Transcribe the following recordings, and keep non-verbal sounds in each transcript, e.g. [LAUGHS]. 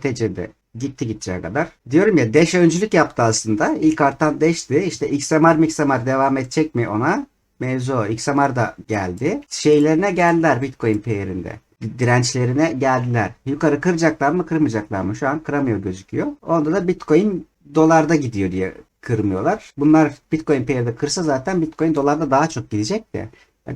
BTC'de gitti gideceği kadar. Diyorum ya Dash öncülük yaptı aslında. İlk artan Dash'ti. İşte XMR MXMR devam edecek mi ona? Mevzu. XMR da geldi. Şeylerine geldiler Bitcoin pair'inde. Dirençlerine geldiler. Yukarı kıracaklar mı kırmayacaklar mı? Şu an kıramıyor gözüküyor. Onda da Bitcoin dolarda gidiyor diye kırmıyorlar. Bunlar Bitcoin pair'de kırsa zaten Bitcoin dolarda daha çok gidecek de.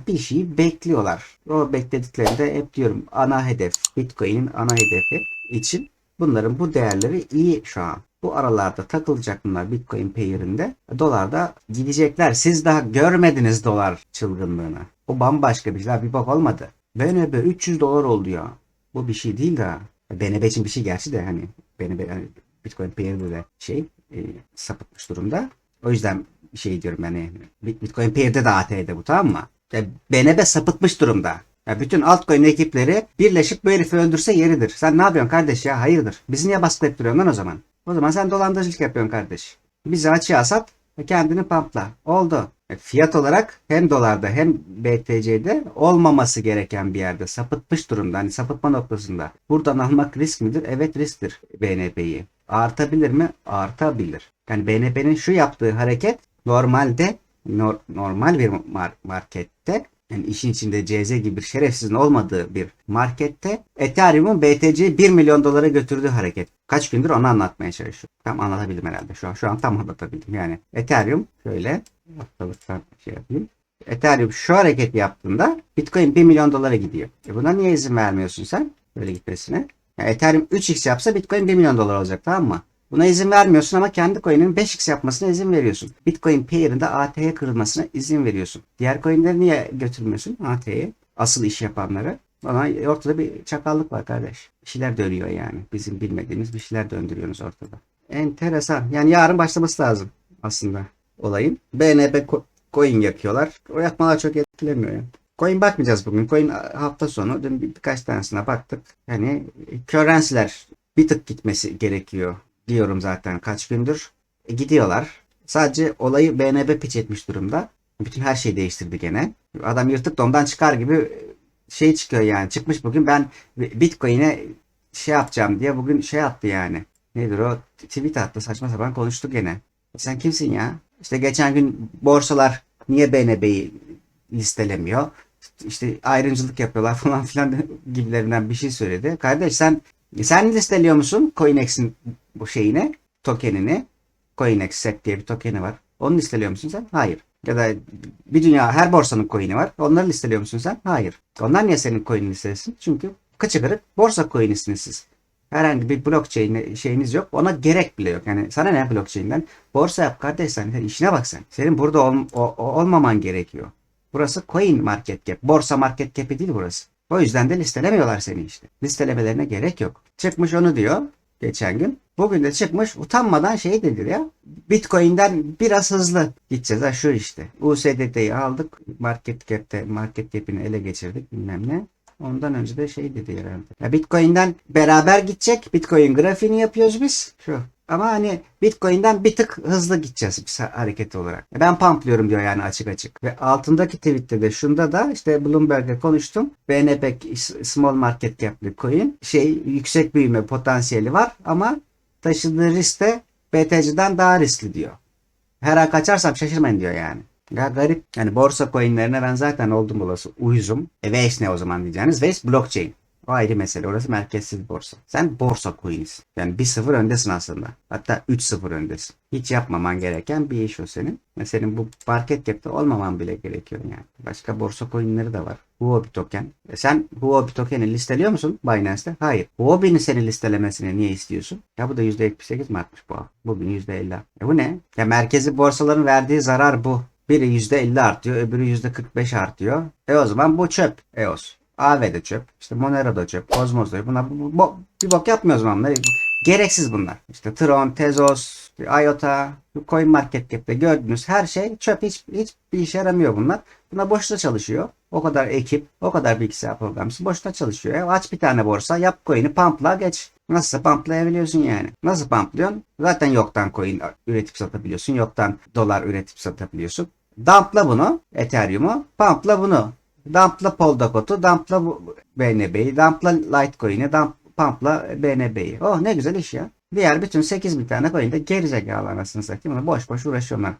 Bir şeyi bekliyorlar. O beklediklerinde hep diyorum ana hedef. Bitcoin'in ana hedefi için bunların bu değerleri iyi şu an. Bu aralarda takılacak bunlar Bitcoin pair'inde. Dolarda gidecekler. Siz daha görmediniz dolar çılgınlığını. O bambaşka bir şey. Bir bak olmadı. BNB 300 dolar oldu ya. Bu bir şey değil daha. BNB için bir şey gerçi de hani BNB hani Bitcoin pair'de de şey e, sapıtmış durumda. O yüzden şey diyorum yani Bitcoin pair'de de AT'de bu tamam mı? Ya BNB sapıtmış durumda. Ya bütün altcoin ekipleri birleşip bu herifi öldürse yeridir. Sen ne yapıyorsun kardeş ya? Hayırdır? Bizi niye baskılayıp duruyorsun lan o zaman? O zaman sen dolandırıcılık yapıyorsun kardeş. Bizi açığa sat ve kendini pampla. Oldu. E, Fiyat olarak hem dolarda hem BTC'de olmaması gereken bir yerde sapıtmış durumda. Hani sapıtma noktasında. Buradan almak risk midir? Evet risktir BNP'yi. Artabilir mi? Artabilir. Yani BNP'nin şu yaptığı hareket normalde nor- normal bir mar- markette yani işin içinde CZ gibi bir şerefsizin olmadığı bir markette Ethereum'un BTC'yi 1 milyon dolara götürdüğü hareket. Kaç gündür onu anlatmaya çalışıyorum. Tam anlatabildim herhalde şu an. Şu an tam anlatabildim. Yani Ethereum şöyle haftalıktan şey yapayım. Ethereum şu hareket yaptığında Bitcoin 1 milyon dolara gidiyor. E buna niye izin vermiyorsun sen? Böyle gitmesine. Yani Ethereum 3x yapsa Bitcoin 1 milyon dolar olacak tamam mı? Buna izin vermiyorsun ama kendi coin'in 5x yapmasına izin veriyorsun. Bitcoin pair'inde AT'ye kırılmasına izin veriyorsun. Diğer coin'leri niye götürmüyorsun AT'ye? Asıl iş yapanları. Ama ortada bir çakallık var kardeş. Bir şeyler dönüyor yani. Bizim bilmediğimiz bir şeyler döndürüyorsunuz ortada. Enteresan. Yani yarın başlaması lazım aslında olayın. BNB co- coin yakıyorlar. O yakmalar çok etkilemiyor ya. Coin bakmayacağız bugün. Coin hafta sonu. Dün bir- birkaç tanesine baktık. Yani currency'ler bir tık gitmesi gerekiyor diyorum zaten kaç gündür. E, gidiyorlar. Sadece olayı BNB piç etmiş durumda. Bütün her şeyi değiştirdi gene. Adam yırtık domdan çıkar gibi şey çıkıyor yani. Çıkmış bugün ben Bitcoin'e şey yapacağım diye bugün şey attı yani. Nedir o? Tweet attı saçma sapan konuştu gene. Sen kimsin ya? İşte geçen gün borsalar niye BNB'yi listelemiyor? İşte ayrımcılık yapıyorlar [LAUGHS] falan filan [LAUGHS] gibilerinden bir şey söyledi. Kardeş sen sen listeliyor musun CoinEx'in bu şeyine, tokenini? CoinEx SEC diye bir tokeni var. Onu listeliyor musun sen? Hayır. Ya da bir dünya her borsanın coin'i var. Onları listeliyor musun sen? Hayır. Onlar niye senin coin'ini listelesin? Çünkü kıçı borsa coin'isiniz siz. Herhangi bir blockchain şeyiniz yok. Ona gerek bile yok. Yani sana ne blockchain'den? Borsa yap kardeş sen. sen işine bak sen. Senin burada ol- o- olmaman gerekiyor. Burası coin market cap. Borsa market cap'i değil burası. O yüzden de listelemiyorlar seni işte. Listelemelerine gerek yok. Çıkmış onu diyor geçen gün. Bugün de çıkmış utanmadan şey dedi ya. Bitcoin'den biraz hızlı gideceğiz. Ha şu işte. USDT'yi aldık. Market cap'te market cap'ini ele geçirdik bilmem ne. Ondan önce de şey dedi herhalde. Ya Bitcoin'den beraber gidecek. Bitcoin grafiğini yapıyoruz biz. Şu. Ama hani Bitcoin'den bir tık hızlı gideceğiz biz hareket olarak. Ben pamplıyorum diyor yani açık açık. Ve altındaki tweette de şunda da işte Bloomberg'e konuştum. BNB small market cap'li coin şey yüksek büyüme potansiyeli var ama taşıdığı risk de BTC'den daha riskli diyor. Her an kaçarsam şaşırmayın diyor yani. Ya garip. Yani borsa coinlerine ben zaten oldum olası uyuzum. E Waves ne o zaman diyeceğiniz? Waves blockchain. O ayrı mesele. Orası merkezsiz borsa. Sen borsa coin'isin. Yani 1-0 öndesin aslında. Hatta 3-0 öndesin. Hiç yapmaman gereken bir iş o senin. Ve senin bu market cap'te olmaman bile gerekiyor yani. Başka borsa coin'leri de var. Huobi token. E sen Huobi token'i listeliyor musun Binance'te? Hayır. Huobi'nin seni listelemesini niye istiyorsun? Ya bu da %78 mi artmış bu? Bugün %50. E bu ne? Ya merkezi borsaların verdiği zarar bu. Biri %50 artıyor, öbürü %45 artıyor. E o zaman bu çöp. EOS. AV de çöp. İşte Monero da çöp. Cosmos da çöp. Bunlar bu, bu, bir bok yapmıyor o zaman bunlar. Gereksiz bunlar. İşte Tron, Tezos, IOTA, Coin Market gördüğünüz her şey çöp. Hiç, hiç bir işe yaramıyor bunlar. Buna boşta çalışıyor. O kadar ekip, o kadar bilgisayar programcısı boşta çalışıyor. Aç bir tane borsa, yap coin'i pumpla geç. Nasılsa pumplayabiliyorsun yani. Nasıl pumplıyorsun? Zaten yoktan coin üretip satabiliyorsun. Yoktan dolar üretip satabiliyorsun. Dumpla bunu, Ethereum'u, pumpla bunu. Dumpla Polkadot'u, dumpla BNB'yi, dumpla Litecoin'i, dump Pamp'la BNB'yi. Oh ne güzel iş ya. Diğer bütün 8 bin tane coin de gerizekalı anasını satayım. Boş boş uğraşıyorlar.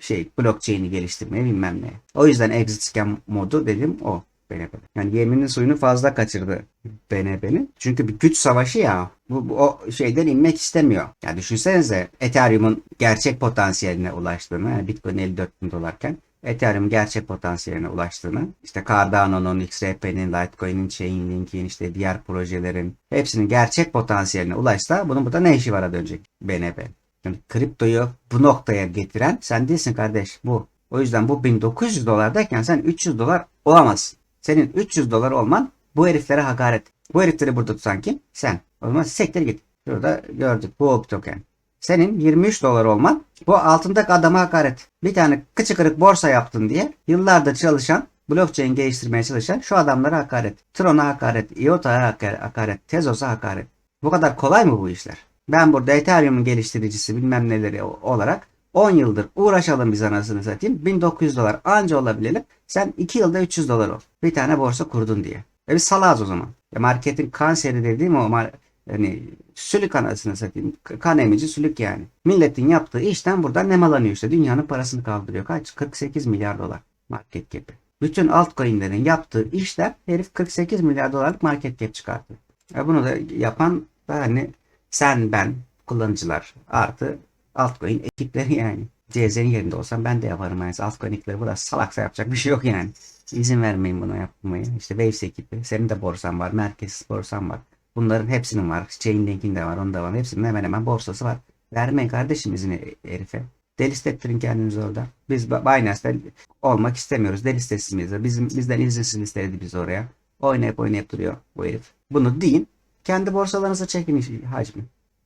Şey blockchain'i geliştirmeye bilmem ne. O yüzden exit scam modu dedim o. BNB. Yani yeminin suyunu fazla kaçırdı BNB'nin. Çünkü bir güç savaşı ya. Bu, bu o şeyden inmek istemiyor. Ya düşünsenize Ethereum'un gerçek potansiyeline ulaştığını, yani Bitcoin 54 bin dolarken Ethereum gerçek potansiyeline ulaştığını, işte Cardano'nun, XRP'nin, Litecoin'in, Chainlink'in, işte diğer projelerin hepsinin gerçek potansiyeline ulaşsa bunun burada ne işi vara dönecek BNB? Yani kriptoyu bu noktaya getiren sen değilsin kardeş bu. O yüzden bu 1900 dolardayken sen 300 dolar olamazsın. Senin 300 dolar olman bu heriflere hakaret. Bu herifleri burada tutan kim? Sen. O zaman sektir git. Şurada gördük bu token. Senin 23 dolar olman bu altındaki adama hakaret. Bir tane kıçı kırık borsa yaptın diye yıllardır çalışan blockchain geliştirmeye çalışan şu adamlara hakaret. Tron'a hakaret, IOTA'ya hakaret, Tezos'a hakaret. Bu kadar kolay mı bu işler? Ben burada Ethereum'un geliştiricisi bilmem neleri olarak 10 yıldır uğraşalım biz anasını satayım. 1900 dolar anca olabilelim. Sen 2 yılda 300 dolar ol. Bir tane borsa kurdun diye. E biz salağız o zaman. Ya marketin kanseri dediğim o mar yani sülük anasını satayım. Kan emici sülük yani. Milletin yaptığı işten buradan nemalanıyor işte. Dünyanın parasını kaldırıyor. Kaç? 48 milyar dolar market cap'i. Bütün altcoin'lerin yaptığı işler herif 48 milyar dolarlık market cap çıkarttı. E bunu da yapan da hani sen ben kullanıcılar artı altcoin ekipleri yani. CZ'nin yerinde olsam ben de yaparım yani. Altcoin ekipleri burada salaksa yapacak bir şey yok yani. İzin vermeyin buna yapmaya. İşte Waves ekibi. Senin de borsan var. Merkez borsan var. Bunların hepsinin var. Chainlink'in de var. Onun da var. Hepsinin hemen hemen borsası var. Vermeyin kardeşim izini herife. Delistettirin kendinizi orada. Biz Binance'de olmak istemiyoruz. Delistesiz miyiz? Bizim, bizden izinsiz listeledi biz oraya. Oynayıp oynayıp duruyor bu herif. Bunu deyin. Kendi borsalarınıza çekin hacmi.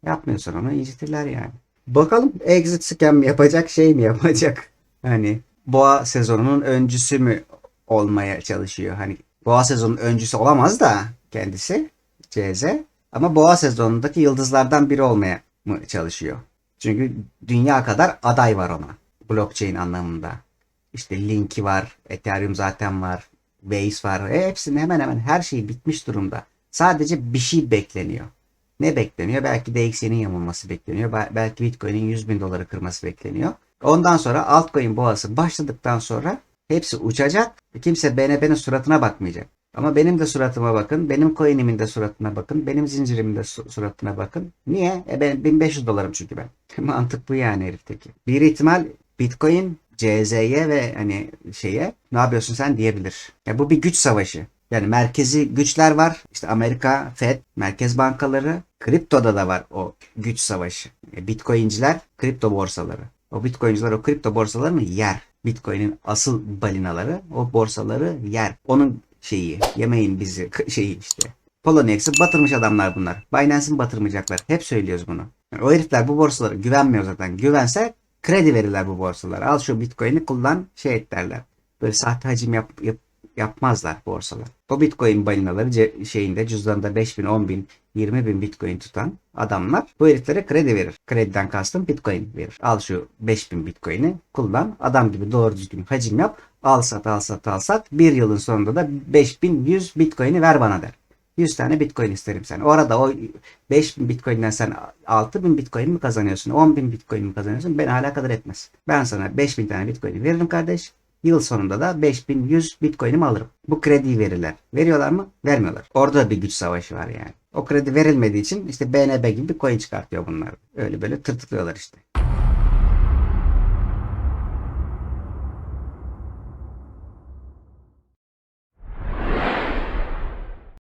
Yapmıyorsan onu incitirler yani. Bakalım exit scam yapacak şey mi yapacak? Hani boğa sezonunun öncüsü mü olmaya çalışıyor? Hani boğa sezonunun öncüsü olamaz da kendisi CZ ama boğa sezonundaki yıldızlardan biri olmaya mı çalışıyor? Çünkü dünya kadar aday var ona. Blockchain anlamında. İşte Link'i var, Ethereum zaten var, Base var. E, hepsinin hemen hemen her şey bitmiş durumda. Sadece bir şey bekleniyor. Ne bekleniyor? Belki DXY'nin yamulması bekleniyor. Bel- Belki Bitcoin'in 100 bin doları kırması bekleniyor. Ondan sonra altcoin boğası başladıktan sonra hepsi uçacak. Kimse BNB'nin suratına bakmayacak. Ama benim de suratıma bakın. Benim coin'imin de suratına bakın. Benim zincirimin de su- suratına bakın. Niye? E ben 1500 dolarım çünkü ben. [LAUGHS] Mantık bu yani herifteki. Bir ihtimal Bitcoin CZ'ye ve hani şeye ne yapıyorsun sen diyebilir. Ya bu bir güç savaşı. Yani merkezi güçler var. İşte Amerika, Fed, merkez bankaları. Kriptoda da var o güç savaşı. E, Bitcoinciler, kripto borsaları. O Bitcoinciler o kripto borsalarını yer. Bitcoin'in asıl balinaları o borsaları yer. Onun şeyi, yemeyin bizi şeyi işte. Polonex'i batırmış adamlar bunlar. Binance'ı batırmayacaklar. Hep söylüyoruz bunu. Yani o herifler bu borsalara güvenmiyor zaten. Güvense kredi verirler bu borsalara. Al şu Bitcoin'i kullan şey et derler. Böyle sahte hacim yap, yap- yapmazlar borsalar. O Bitcoin balinaları şeyinde cüzdanında 5 bin, 10 bin, 20 bin Bitcoin tutan adamlar bu heriflere kredi verir. Krediden kastım Bitcoin verir. Al şu 5 bin Bitcoin'i kullan. Adam gibi doğru düzgün hacim yap. Al sat al sat al sat. Bir yılın sonunda da 5100 Bitcoin'i ver bana der. 100 tane Bitcoin isterim sen. Orada o 5000 Bitcoin'den sen 6000 Bitcoin mi kazanıyorsun? 10.000 Bitcoin mi kazanıyorsun? Beni alakadar etmez. Ben sana 5000 tane Bitcoin veririm kardeş. Yıl sonunda da 5100 Bitcoin'imi alırım. Bu krediyi verirler. Veriyorlar mı? Vermiyorlar. Orada da bir güç savaşı var yani. O kredi verilmediği için işte BNB gibi bir coin çıkartıyor bunlar. Öyle böyle tırtıklıyorlar işte.